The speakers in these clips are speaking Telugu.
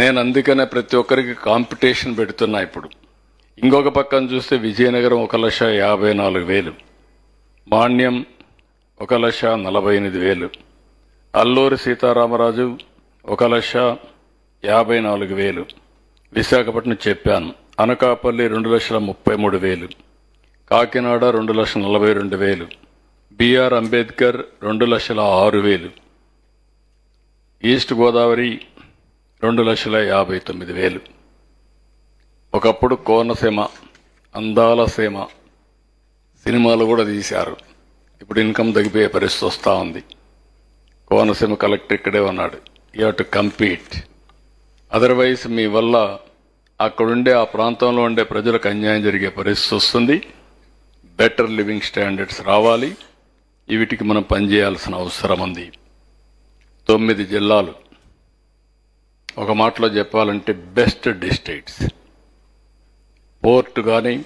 నేను అందుకనే ప్రతి ఒక్కరికి కాంపిటీషన్ పెడుతున్నా ఇప్పుడు. ఇంకొక పక్కన చూస్తే విజయనగరం ఒక లక్ష యాభై నాలుగు వేలు. మాన్యం ఒక లక్ష నలభై ఎనిమిది వేలు. అల్లూరి సీతారామరాజు ఒక లక్ష యాభై నాలుగు వేలు. విశాఖపట్నం చెప్పాను. అనకాపల్లి రెండు లక్షల ముప్పై మూడు వేలు. కాకినాడ రెండు లక్షల నలభై రెండు వేలు. బిఆర్ అంబేద్కర్ రెండు లక్షల ఆరు వేలు. ఈస్ట్ గోదావరి రెండు లక్షల యాభై తొమ్మిది వేలు. ఒకప్పుడు కోనసీమ అందాల సీమ సినిమాలు కూడా తీశారు. ఇప్పుడు ఇన్కమ్ తగ్గిపోయే పరిస్థితి వస్తూ ఉంది. కోనసీమ కలెక్టర్ ఇక్కడే ఉన్నాడు. You to compete. అదర్వైజ్ మీ వల్ల అక్కడుండే ఆ ప్రాంతంలో ఉండే ప్రజలకు అన్యాయం జరిగే పరిస్థితి వస్తుంది. బెటర్ లివింగ్ స్టాండర్డ్స్ రావాలి. వీటికి మనం పనిచేయాల్సిన అవసరం ఉంది. తొమ్మిది జిల్లాలు. ఒక మాటలో చెప్పాలంటే బెస్ట్ డిస్ట్రిక్ట్స్. పోర్ట్ కానీ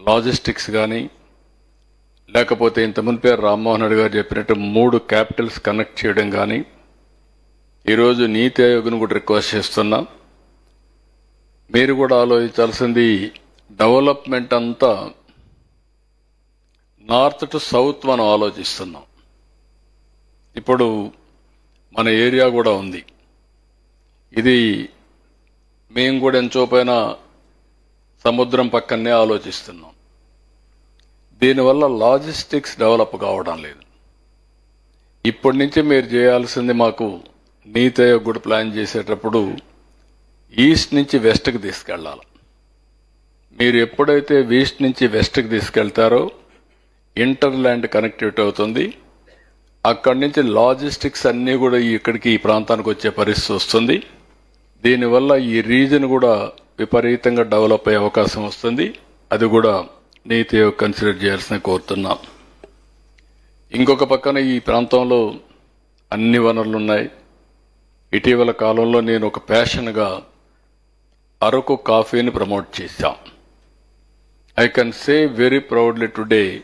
లాజిస్టిక్స్ కానీ లేకపోతే ఇంత పేరు రామ్మోహన్ రెడ్డి గారు చెప్పినట్టు మూడు క్యాపిటల్స్ కనెక్ట్ చేయడం కానీ ఈరోజు నీతి ఆయోగ్ను కూడా రిక్వెస్ట్ చేస్తున్నా. మీరు కూడా ఆలోచించాల్సింది డెవలప్మెంట్ అంతా నార్త్ టు సౌత్ మనం ఆలోచిస్తున్నాం. ఇప్పుడు మన ఏరియా కూడా ఉంది. ఇది మేము కూడా ఎంచోపైన సముద్రం పక్కనే ఆలోచిస్తున్నాం. దీనివల్ల లాజిస్టిక్స్ డెవలప్ కావడం లేదు. ఇప్పటి నుంచి మీరు చేయాల్సింది మాకు నీతి ఆయోగ్ కూడా ప్లాన్ చేసేటప్పుడు ఈస్ట్ నుంచి వెస్ట్కి తీసుకెళ్ళాలి. మీరు ఎప్పుడైతే ఈస్ట్ నుంచి వెస్ట్కి తీసుకెళ్తారో ఇంటర్ ల్యాండ్ కనెక్టివిటీ అవుతుంది. అక్కడి నుంచి లాజిస్టిక్స్ అన్నీ కూడా ఇక్కడికి ఈ ప్రాంతానికి వచ్చే పరిస్థితి వస్తుంది. దీనివల్ల ఈ రీజన్ కూడా విపరీతంగా డెవలప్ అయ్యే అవకాశం వస్తుంది. అది కూడా నీతి కన్సిడర్ చేయాల్సిన కోరుతున్నాం. ఇంకొక పక్కన ఈ ప్రాంతంలో అన్ని వనరులు ఉన్నాయి. ఇటీవల కాలంలో నేను ఒక ప్యాషన్గా అరకు కాఫీని ప్రమోట్ చేశాం. I can say very proudly today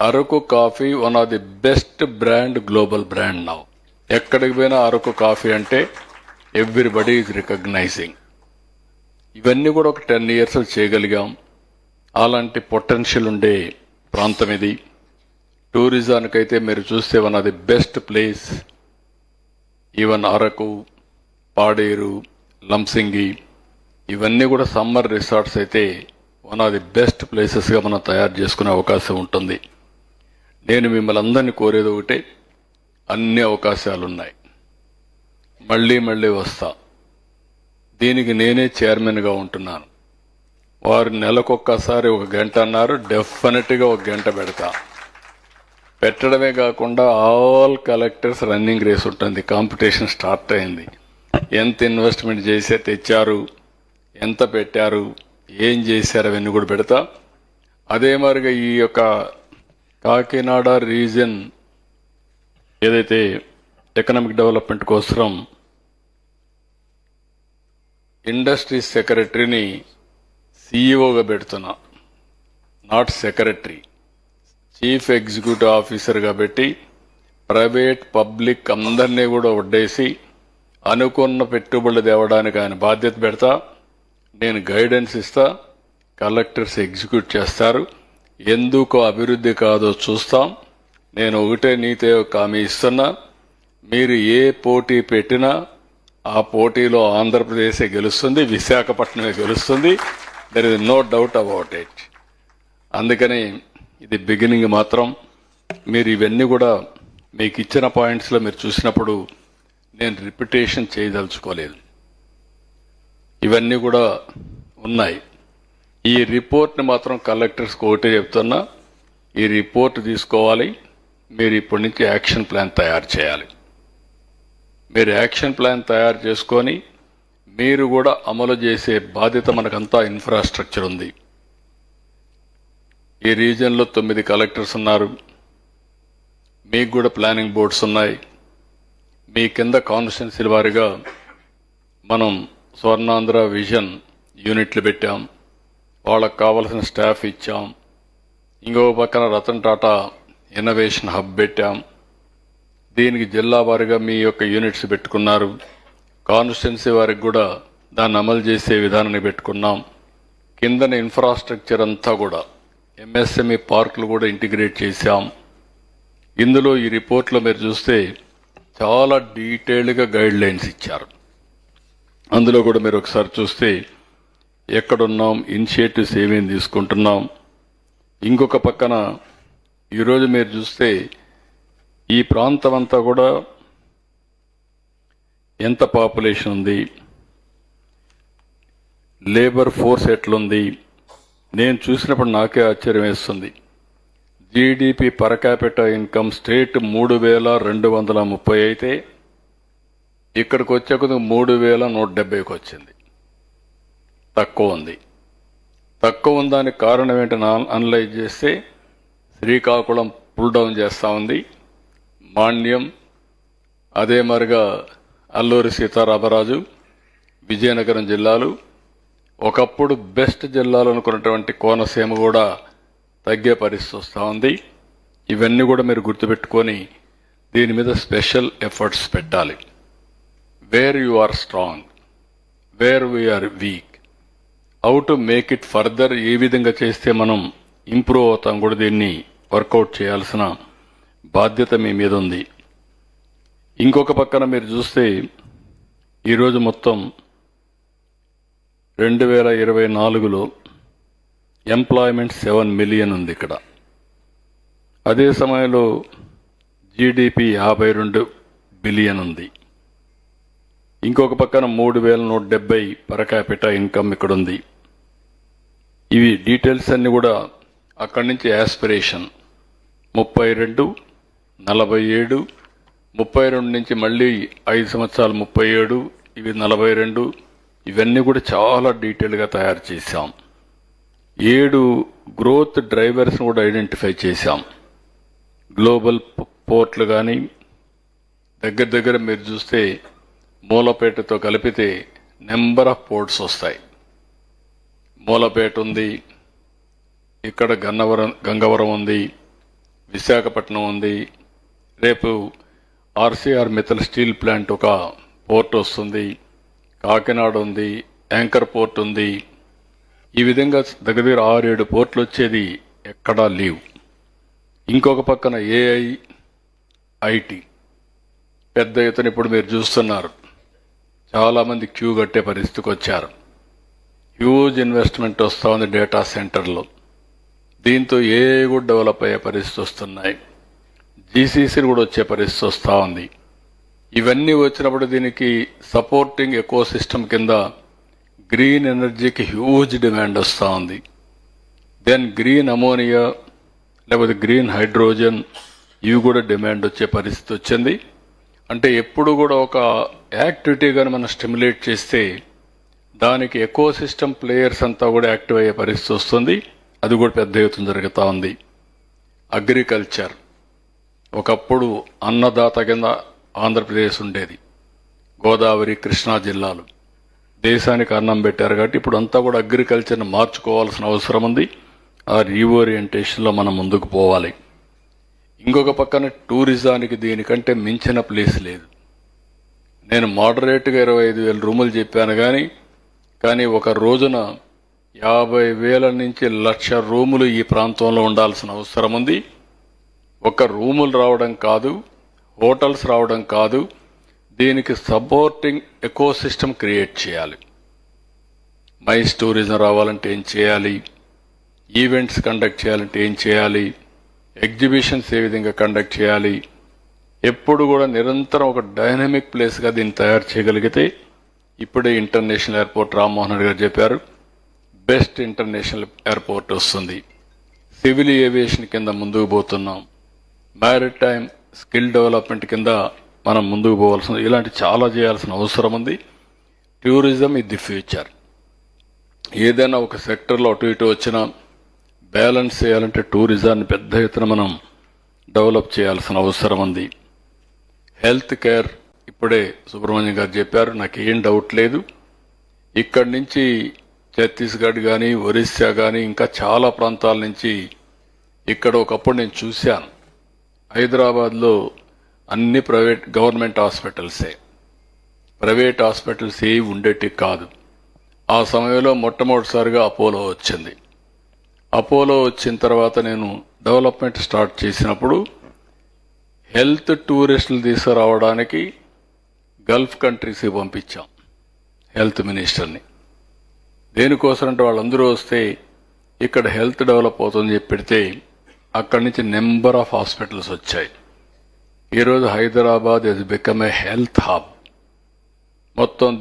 Araku coffee one of the best brand global brand now. ఎక్కడికి పోయినా అరకు కాఫీ అంటే ఎవ్రీబడి ఈజ్ రికగ్నైజింగ్ ఇవన్నీ కూడా ఒక టెన్ ఇయర్స్ చేయగలిగాం. అలాంటి పొటెన్షియల్ ఉండే ప్రాంతం ఇది. టూరిజానికైతే మీరు చూస్తే వన్ అది the best place even Araku Paderu Lambasingi ఇవన్నీ కూడా సమ్మర్ రిసార్ట్స్ అయితే వన్ ఆఫ్ ది బెస్ట్ ప్లేసెస్గా మనం తయారు చేసుకునే అవకాశం ఉంటుంది. నేను మిమ్మల్ని అందరినీ కోరేది ఒకటే అన్ని అవకాశాలు ఉన్నాయి మళ్ళీ మళ్ళీ వస్తా. దీనికి నేనే చైర్మన్గా ఉంటున్నాను. వారు నెలకొక్కసారి ఒక గంట అన్నారు డెఫినెట్గా ఒక గంట పెడతా. పెట్టడమే కాకుండా ఆల్ కలెక్టర్స్ రన్నింగ్ రేస్ ఉంటుంది కాంపిటీషన్ స్టార్ట్ అయింది. ఎంత ఇన్వెస్ట్మెంట్ చేసే తెచ్చారు ఎంత పెట్టారు ఏం చేశారు అవన్నీ కూడా పెడతా. అదే మరిగా ఈ యొక్క కాకినాడ రీజన్ ఏదైతే ఎకనామిక్ డెవలప్మెంట్ కోసం ఇండస్ట్రీ సెక్రటరీని సీఈఓగా పెడుతున్నా. నాట్ సెక్రటరీ చీఫ్ ఎగ్జిక్యూటివ్ ఆఫీసర్గా పెట్టి ప్రైవేట్ పబ్లిక్ అందరినీ కూడా వడ్డేసి అనుకున్న పెట్టుబడులు తేవడానికి ఆయన బాధ్యత పెడతా. నేను గైడెన్స్ ఇస్తా. కలెక్టర్స్ ఎగ్జిక్యూట్ చేస్తారు. ఎందుకు అభివృద్ధి కాదో చూస్తాం. నేను ఒకటే నీతే ఒక హామీ ఇస్తున్నా. మీరు ఏ పోటీ పెట్టినా ఆ పోటీలో ఆంధ్రప్రదేశే గెలుస్తుంది విశాఖపట్నమే గెలుస్తుంది. There is no doubt about it అందుకని ఇది బిగినింగ్ మాత్రం. మీరు ఇవన్నీ కూడా మీకు ఇచ్చిన పాయింట్స్లో మీరు చూసినప్పుడు నేను రిపిటేషన్ చేయదలుచుకోలేదు. ఇవన్నీ కూడా ఉన్నాయి. ఈ రిపోర్ట్ని మాత్రం కలెక్టర్స్కి ఒకటే చెప్తున్నా. ఈ రిపోర్ట్ తీసుకోవాలి. మీరు ఇప్పటి నుంచి యాక్షన్ ప్లాన్ తయారు చేయాలి. మీరు యాక్షన్ ప్లాన్ తయారు చేసుకొని మీరు కూడా అమలు చేసే బాధ్యత మనకంతా ఇన్ఫ్రాస్ట్రక్చర్ ఉంది. ఈ రీజియన్లో తొమ్మిది కలెక్టర్స్ ఉన్నారు. మీకు కూడా ప్లానింగ్ బోర్డ్స్ ఉన్నాయి. మీ కింద కాన్స్టిట్యున్సీల వారిగా మనం స్వర్ణాంధ్ర విజన్ యూనిట్లు పెట్టాం. వాళ్ళకు కావలసిన స్టాఫ్ ఇచ్చాం. ఇంకో పక్కన రతన్ టాటా ఇన్నోవేషన్ హబ్ పెట్టాం. దీనికి జిల్లా వారిగా మీ యొక్క యూనిట్స్ పెట్టుకున్నారు. కాన్స్టిట్యున్సీ వారికి కూడా దాన్ని అమలు చేసే విధానాన్ని పెట్టుకున్నాం. కిందన ఇన్ఫ్రాస్ట్రక్చర్ అంతా కూడా ఎంఎస్ఎంఈ పార్కులు కూడా ఇంటిగ్రేట్ చేశాం. ఇందులో ఈ రిపోర్ట్లో మీరు చూస్తే చాలా డీటెయిల్డ్గా గైడ్ లైన్స్ ఇచ్చారు. అందులో కూడా మీరు ఒకసారి చూస్తే ఎక్కడున్నాం ఇనిషియేటివ్స్ ఏమేమి తీసుకుంటున్నాం. ఇంకొక పక్కన ఈరోజు మీరు చూస్తే ఈ ప్రాంతం అంతా కూడా ఎంత పాపులేషన్ ఉంది? లేబర్ ఫోర్స్ ఎట్లుంది? నేను చూసినప్పుడు నాకే ఆశ్చర్యం వేస్తుంది. GDP per capital income state మూడు వేల రెండు వందల ముప్పై అయితే ఇక్కడికి వచ్చే కొద్ది మూడు వేల నూట డెబ్బైకి వచ్చింది. తక్కువ ఉంది. తక్కువ ఉందానికి కారణం ఏంటని అనలైజ్ చేస్తే శ్రీకాకుళం పుల్ డౌన్ చేస్తూ ఉంది. మాండ్యం అదే మరిగా అల్లూరి సీతారామరాజు విజయనగరం జిల్లాలు ఒకప్పుడు బెస్ట్ జిల్లాలు అనుకున్నటువంటి కోనసీమ కూడా తగ్గే పరిస్థితి వస్తూ ఉంది. ఇవన్నీ కూడా మీరు గుర్తుపెట్టుకొని దీని మీద స్పెషల్ ఎఫర్ట్స్ పెట్టాలి. Where you are strong where we are weak how to make it further ఏ విధంగా చేస్తే మనం ఇంప్రూవ్ అవుతాం కూడా దీన్ని వర్కౌట్ చేయాల్సిన బాధ్యత మీ మీద ఉంది. ఇంకొక పక్కన మీరు చూస్తే ఈరోజు మొత్తం రెండు వేల ఇరవై నాలుగులో ఎంప్లాయ్మెంట్ సెవెన్ మిలియన్ ఉంది ఇక్కడ. అదే సమయంలో జీడిపి యాభై రెండు బిలియన్ ఉంది. ఇంకొక పక్కన మూడు వేల నూట డెబ్బై పరకాపిట ఇన్కమ్ ఇక్కడ ఉంది. ఇవి డీటెయిల్స్ అన్నీ కూడా అక్కడి నుంచి యాస్పిరేషన్ ముప్పై రెండు నలభై ఏడు ముప్పై రెండు నుంచి మళ్ళీ ఐదు సంవత్సరాలు ముప్పై ఏడు ఇవి నలభై రెండు. ఇవన్నీ కూడా చాలా డీటెయిల్గా తయారు చేశాం. ఏడు గ్రోత్ డ్రైవర్స్ కూడా ఐడెంటిఫై చేశాం. గ్లోబల్ పోర్ట్లు కానీ దగ్గర దగ్గర మీరు చూస్తే మూలపేటతో కలిపితే నెంబర్ ఆఫ్ పోర్ట్స్ వస్తాయి. మూలపేట ఉంది ఇక్కడ గన్నవరం గంగవరం ఉంది విశాఖపట్నం ఉంది రేపు ఆర్సీఆర్ మిథల్ స్టీల్ ప్లాంట్ ఒక పోర్ట్ వస్తుంది కాకినాడ ఉంది యాంకర్ పోర్ట్ ఉంది. ఈ విధంగా దగ్గర దగ్గర ఆరు ఏడు పోర్ట్లు వచ్చేది ఎక్కడా లీవ్. ఇంకొక పక్కన ఏఐ ఐటీ పెద్ద ఎత్తున ఇప్పుడు మీరు చూస్తున్నారు. చాలామంది క్యూ కట్టే పరిస్థితికి వచ్చారు. హ్యూజ్ ఇన్వెస్ట్మెంట్ వస్తూ ఉంది డేటా సెంటర్లో. దీంతో ఏ కూడా డెవలప్ అయ్యే పరిస్థితి వస్తున్నాయి. జీసీసీలు కూడా వచ్చే పరిస్థితి వస్తూ ఉంది. ఇవన్నీ వచ్చినప్పుడు దీనికి సపోర్టింగ్ ఎకో సిస్టమ్ కింద గ్రీన్ ఎనర్జీకి హ్యూజ్ డిమాండ్ వస్తూ ఉంది. దెన్ గ్రీన్ అమోనియా లేకపోతే గ్రీన్ హైడ్రోజన్ ఇవి కూడా డిమాండ్ వచ్చే పరిస్థితి వచ్చింది. అంటే ఎప్పుడు కూడా ఒక యాక్టివిటీగా మనం స్టిమ్యులేట్ చేస్తే దానికి ఎకో సిస్టమ్ ప్లేయర్స్ అంతా కూడా యాక్టివ్ అయ్యే పరిస్థితి వస్తుంది. అది కూడా పెద్ద ఎత్తున జరుగుతూ ఉంది. అగ్రికల్చర్ ఒకప్పుడు అన్నదాత కింద ఆంధ్రప్రదేశ్ ఉండేది. గోదావరి కృష్ణా జిల్లాలు. దేశానికి అన్నం పెట్టారు కాబట్టి ఇప్పుడు అంతా కూడా అగ్రికల్చర్ని మార్చుకోవాల్సిన అవసరం ఉంది. ఆ రీఓరియంటేషన్లో మనం ముందుకు పోవాలి. ఇంకొక పక్కన టూరిజానికి దీనికంటే మించిన ప్లేస్ లేదు. నేను మోడరేట్గా ఇరవై ఐదు వేల రూములు చెప్పాను కానీ కానీ ఒక రోజున యాభై వేల నుంచి లక్ష రూములు ఈ ప్రాంతంలో ఉండాల్సిన అవసరం ఉంది. ఒక రూములు రావడం కాదు హోటల్స్ రావడం కాదు దీనికి సపోర్టింగ్ ఎకోసిస్టమ్ క్రియేట్ చేయాలి. మైస్ టూరిజం రావాలంటే ఏం చేయాలి? ఈవెంట్స్ కండక్ట్ చేయాలంటే ఏం చేయాలి? ఎగ్జిబిషన్స్ ఏ విధంగా కండక్ట్ చేయాలి? ఎప్పుడు కూడా నిరంతరం ఒక డైనమిక్ ప్లేస్గా దీన్ని తయారు చేయగలిగితే ఇప్పుడే ఇంటర్నేషనల్ ఎయిర్పోర్ట్ రామ్మోహన్ రెడ్డి గారు చెప్పారు బెస్ట్ ఇంటర్నేషనల్ ఎయిర్పోర్ట్ వస్తుంది. సివిల్ ఏవియేషన్ కింద ముందుకు పోతున్నాం. మ్యారిటైమ్ స్కిల్ డెవలప్మెంట్ కింద మనం ముందుకు పోవాల్సిన ఇలాంటి చాలా చేయాల్సిన అవసరం ఉంది. టూరిజం ఇస్ ది ఫ్యూచర్ ఏదైనా ఒక సెక్టర్లో అటు ఇటు వచ్చినా బ్యాలెన్స్ చేయాలంటే టూరిజాన్ని పెద్ద ఎత్తున మనం డెవలప్ చేయాల్సిన అవసరం ఉంది. హెల్త్ కేర్ ఇప్పుడే సుబ్రహ్మణ్యం గారు చెప్పారు నాకు ఏం డౌట్ లేదు. ఇక్కడి నుంచి ఛత్తీస్గఢ్ కానీ ఒరిస్సా కానీ ఇంకా చాలా ప్రాంతాల నుంచి ఇక్కడ ఒకప్పుడు నేను చూశాను. హైదరాబాద్లో అన్ని ప్రైవేట్ గవర్నమెంట్ హాస్పిటల్సే. ప్రైవేట్ హాస్పిటల్స్ ఏవి ఉండేటి కాదు. ఆ సమయంలో మొట్టమొదటిసారిగా అపోలో వచ్చింది. అపోలో వచ్చిన తర్వాత నేను డెవలప్మెంట్ స్టార్ట్ చేసినప్పుడు హెల్త్ టూరిస్టులు తీసుకురావడానికి గల్ఫ్ కంట్రీస్కి పంపించాం హెల్త్ మినిస్టర్ని. దేనికోసం అంటే వాళ్ళందరూ వస్తే ఇక్కడ హెల్త్ డెవలప్ అవుతుందని చెప్పి పెడితే అక్కడి నుంచి నెంబర్ ఆఫ్ హాస్పిటల్స్ వచ్చాయి. ఈరోజు Hyderabad is become a health hub. మొత్తం